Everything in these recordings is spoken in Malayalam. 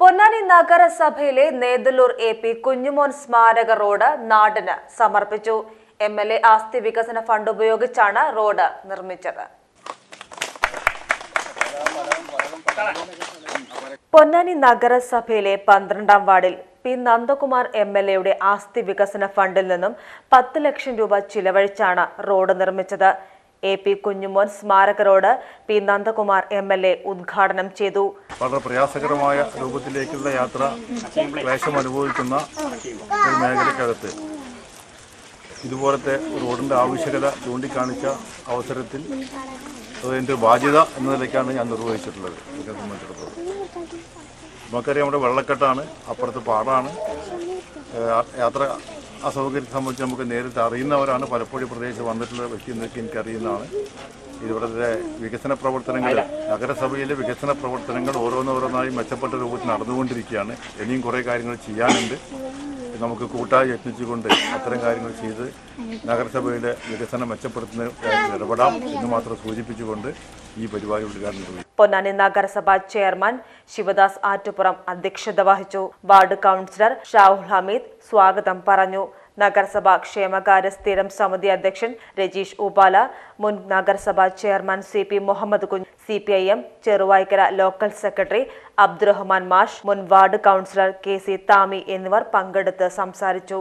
പൊന്നാനി നഗരസഭയിലെ നേതലൂർ എ പി കുഞ്ഞുമോൻ സ്മാരക റോഡ് നാടിന് സമർപ്പിച്ചു. എം എൽ എ ആസ്തി വികസന ഫണ്ട് ഉപയോഗിച്ചാണ് റോഡ് നിർമ്മിച്ചത്. പൊന്നാനി നഗരസഭയിലെ പന്ത്രണ്ടാം വാർഡിൽ പി നന്ദകുമാർ എം എൽ എയുടെ ആസ്തി വികസന ഫണ്ടിൽ നിന്നും പത്ത് ലക്ഷം രൂപ ചിലവഴിച്ചാണ് റോഡ് നിർമ്മിച്ചത്. എ പി കുഞ്ഞുമോൻ സ്മാരക road P Nandakumar M L A ഉദ്ഘാടനം ചെയ്തു. വളരെ പ്രയാസകരമായ രൂപത്തിലേക്കുള്ള യാത്ര ക്ലേശം അനുഭവിക്കുന്ന ഒരു മേഖലക്കകത്ത്. ഇതുപോലത്തെ റോഡിന്റെ ആവശ്യകത ചൂണ്ടിക്കാണിച്ച അവസരത്തിൽ ഒരു ബാധ്യത എന്ന നിലയ്ക്കാണ് ഞാൻ നിർവഹിച്ചിട്ടുള്ളത്. എന്നെ സംബന്ധിച്ചിടത്തോളം. നമുക്കറിയാം നമ്മുടെ വെള്ളക്കെട്ടാണ് അപ്പുറത്ത് പാടാണ്. യാത്ര അസൗകര്യത്തെ സംബന്ധിച്ച് നമുക്ക് നേരിട്ട് അറിയുന്നവരാണ്. പലപ്പോഴും പ്രദേശത്ത് വന്നിട്ടുള്ള വ്യക്തി എന്നൊക്കെ എനിക്കറിയുന്നതാണ്. ഇവിടുത്തെ വികസന പ്രവർത്തനങ്ങൾ നഗരസഭയിലെ വികസന പ്രവർത്തനങ്ങൾ ഓരോന്നോരോന്നായി മെച്ചപ്പെട്ട രൂപത്തിൽ നടന്നുകൊണ്ടിരിക്കുകയാണ്. ഇനിയും കുറേ കാര്യങ്ങൾ ചെയ്യാനുണ്ട്. നമുക്ക് കൂട്ടായി യത്നിച്ചുകൊണ്ട് അത്തരം കാര്യങ്ങൾ ചെയ്ത് നഗരസഭയിലെ വികസനം മെച്ചപ്പെടുത്തുന്ന ഇടപെടാം എന്ന് മാത്രം സൂചിപ്പിച്ചുകൊണ്ട് ഈ പരിപാടി ഉദ്ഘാടനം പൊന്നാനി നഗരസഭാ ചെയർമാൻ ശിവദാസ് ആറ്റുപുറം അധ്യക്ഷത വഹിച്ചു. വാർഡ് കൗൺസിലർ ഷാഹുൽ ഹമീദ് സ്വാഗതം പറഞ്ഞു. നഗരസഭാ ക്ഷേമകാര്യ സ്ഥിരം സമിതി അധ്യക്ഷൻ രജീഷ് ഉപാല മുൻ നഗരസഭാ chairman C P Muhammad Kunju C P I M Cheruvaikkara local secretary Abdurahman മാഷ് മുൻ ward councillor K C Thami എന്നിവർ പങ്കെടുത്ത് സംസാരിച്ചു.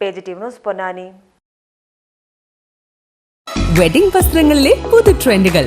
Page T news Ponnani. Wedding വസ്ത്രങ്ങളിലെ പുതു ട്രെൻഡുകൾ.